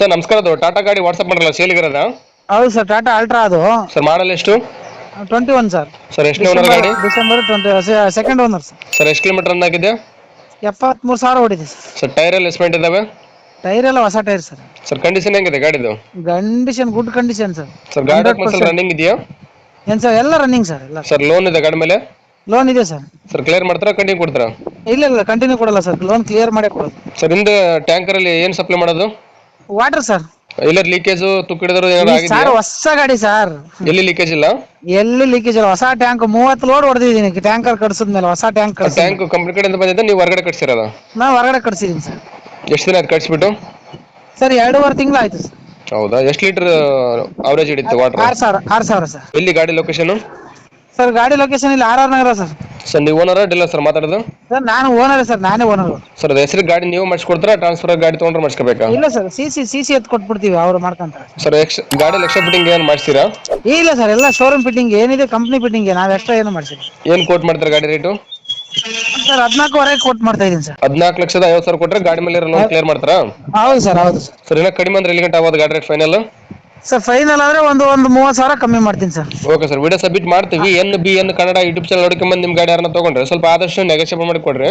Sir ನಮಸ್ಕಾರ ಅದು. ಟಾಟಾ ಗಾಡಿ ವಾಟ್ಸಪ್ ಮಾಡಲ್ಲ ಇರೋದ? ಹೌದು ಸರ್ ಟಾಟಾ ಅಲ್ಟ್ರಾ ಅದು. ಸರ್ ಮಾಡಲ್ ಎಷ್ಟು? Twenty one sir. ಸರ್ ಎಷ್ಟು ಓನರ್ ಗಾಡಿ? December twenty second owner sir. Sir ಎಷ್ಟು ಕಿಲೋಮೀಟರ್ ರನ್ ಆಗಿದೆ? ಎಪ್ಪತ್ಮೂರು ಸಾವಿರ ಓಡಿದೆ ಸರ್. ಸರ್ ಟೈರ್ ಎಲ್ಲ ಎಸ್ಪೆಂಟ್ ಇದಾವೆ? ಟೈರ್ ಎಲ್ಲ ಹೊಸ ಟೈರ್ ಸರ್. ಸರ್ ಕಂಡೀಷನ್ ಹೆಂಗಿದೆ ಗಾಡಿದು? Condition good condition sir. Sir ಗಾಡಿ ಮಸಲ್ ರನ್ನಿಂಗ್ ಇದೆಯಾ? ಏನ್ ಸರ್ ಎಲ್ಲ ರನ್ನಿಂಗ್ ಸರ್ ಎಲ್ಲ. ಸರ್ ಲೋನ್ ಇದೆ ಗಾಡಿ ಮೇಲೆ? ಲೋನ್ ಇದೆ ಸರ್. ಸರ್ ಕ್ಲಿಯರ್ ಮಾಡ್ತಾರಾ ಕಂಟಿನ್ಯೂ ಕೊಡ್ತಾರಾ? ಇಲ್ಲ ಇಲ್ಲ ಕಂಟಿನ್ಯೂ ಕೊಡಲ್ಲ ಸರ್. ಲೋನ್ ಕ್ಲಿಯರ್ ಮಾಡೇ ಕೊಡೋದು ಸರ್ ಹಿಂದೆ ಟ್ಯಾಂಕರ್ ಅಲ್ಲಿ ಏನು ಸಪ್ಲೈ ಮಾಡೋದು? ವಾಟರ್ ಸರ್ ಇಲ್ಲ ಲೀಕೇಜ್ ತುಕ್ಕಿಡಿದ್ರು ಸರ್ ಹೊಸ ಗಾಡಿ ಸರ್ ಎಲ್ಲಿ ಲೀಕೇಜ್ ಇಲ್ಲ? ಎಲ್ಲಿ ಲೀಕೇಜ್ ಇಲ್ಲ. ಹೊಸ ಟ್ಯಾಂಕ್ ಮೂವತ್ತು ಲೋಡ್ ಹೊಡೆದಿದ್ದೀನಿ. ಟ್ಯಾಂಕರ್ ಕಟ್ಸಿದ್ಮೇಲೆ ಹೊಸ ಟ್ಯಾಂಕ್ ಕಟ್ಸಿ ಟ್ಯಾಂಕ್ ಕಂಪ್ನಿ ಕಡೆಯಿಂದ ಬಂದಿದ್ದೆ ನೀವು ಹೊರಗಡೆ ಕಟ್ಸಿರೋದ? ನಾ ಹೊರಗಡೆ ಕಟ್ಸಿದ್ದೀನಿ ಸರ್ ಎಷ್ಟು ದಿನ ಆಯ್ತು ಕಟ್ಸ್ಬಿಟ್ಟು? ಸರ್ ಎರಡೂವರೆ ತಿಂಗಳು ಆಯ್ತು ಸರ್ ಹೌದಾ? ಎಷ್ಟು ಲೀಟರ್ ಅವರೇಜ್ ಹಿಡಿತು ವಾಟರ್ ಆರು ಸಾವಿರ ಆರು ಸಾವಿರ ಸರ್ ಎಲ್ಲಿ ಗಾಡಿ ಲೊಕೇಶನ್ ಸರ್ ಗಾಡಿ ಲೊಕೇಶನ್ ಇಲ್ಲಿ R R Nagar sir sir ನೀವು ಓನರ ಡೀಲರ್ ಸರ್ ಮಾತಾಡೋದು? ಸರ್ ನಾನು ಓನರ್ ಸರ್ ನಾನೇ ಓನರ್ ಸರ್ ಅದು ಹೆಸರು ಗಾಡಿ ನೀವು ಮಾಡಿಸ್ಕೊಡ್ತಾರಾ ಟ್ರಾನ್ಸ್ಫರ್ ಗಾಡಿ ತೊಗೊಂಡ್ರೆ ಮಾಡಿಸ್ಕೋಬೇಕಾ? ಇಲ್ಲ sir C C C C ಎತ್ ಕೊಟ್ಬಿಡ್ತೀವಿ ಅವ್ರು ಮಾಡ್ಕೊಂತಾರೆ. ಸರ್ ಎಕ್ಸ್ ಗಾಡಿ ಎಕ್ಸ್ಟ್ರಾ ಫಿಟ್ಟಿಂಗ್ ಏನು ಮಾಡಿಸ್ತೀರಾ? ಇಲ್ಲ ಸರ್ ಎಲ್ಲ ಶೋರೂಮ್ ಫಿಟ್ಟಿಂಗ್ ಏನಿದೆ ಕಂಪ್ನಿ ಫಿಟ್ಟಿಂಗ್ ನಾವು ಎಕ್ಸ್ಟ್ರಾ ಏನು ಮಾಡ್ಸಿಲ್ಲ. ಏನು ಕೋಟ್ ಮಾಡ್ತಾರೆ ಗಾಡಿ ರೇಟು ಸರ್ ಹದಿನಾಲ್ಕುವರೆ ಕೋಟ್ ಮಾಡ್ತಾ ಇದ್ದೀನಿ ಸರ್ ಹದಿನಾಲ್ಕು ಲಕ್ಷದ ಐವತ್ತು ಸಾವಿರ ಕೊಟ್ಟರೆ ಗಾಡಿ ಮೇಲೆ ಲೋನ್ ಕ್ಲಿಯರ್ ಮಾಡ್ತಾರಾ? ಹೌದು ಸರ್ ಹೌದು ಸರ್ ಸರ್ ಇನ್ನೂ ಕಡಿಮೆ ಅಂದ್ರೆ ಎಲ್ಲಿ ಗಂಟೆ ಆಗೋದು ಗಾಡಿ ರೇಟ್ ಫೈನಲ್ ಸರ್ ಫೈನಲ್ ಆದ್ರೆ ಒಂದು ಒಂದು ಮೂವತ್ತು ಸಾವಿರ ಕಮ್ಮಿ ಮಾಡ್ತೀನಿ sir okay sir video submit ಮಾಡ್ತೀವಿ. N B N Kannada YouTube channel ನೋಡ್ಕೊಂಬಂದು ನಿಮ್ಮ ಗಾಡಿ ಯಾರನ್ನ ತೊಗೊಂಡ್ರೆ ಸ್ವಲ್ಪ ಆದಷ್ಟು ನೆಗೋಷಿಯೇಟ್ ಮಾಡಿ ಕೊಡ್ರಿ.